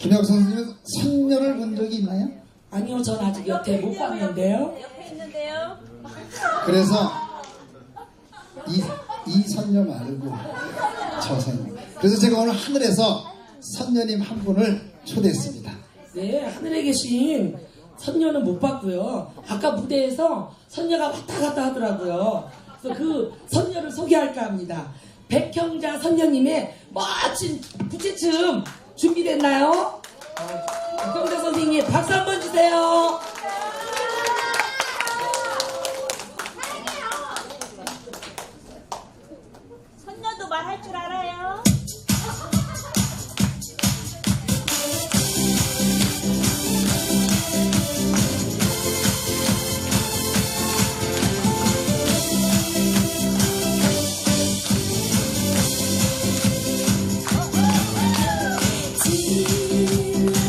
김혁 선생님은 선녀를 본 적이 있나요? 아니요, 전 아직 여태 못 봤는데요. 옆에 있는데요. 그래서 이, 이 선녀 말고 저 선녀. 그래서 제가 오늘 하늘에서 선녀님 한 분을 초대했습니다. 네, 하늘에 계신 선녀는 못 봤고요. 아까 무대에서 선녀가 왔다 갔다 하더라고요. 그래서 그 선녀를 소개할까 합니다. 백형자 선녀님의 멋진 부채춤 준비됐나요? 어, 백형자 선생님 박수 한번 주세요. 선녀도 말할 줄 알아 you.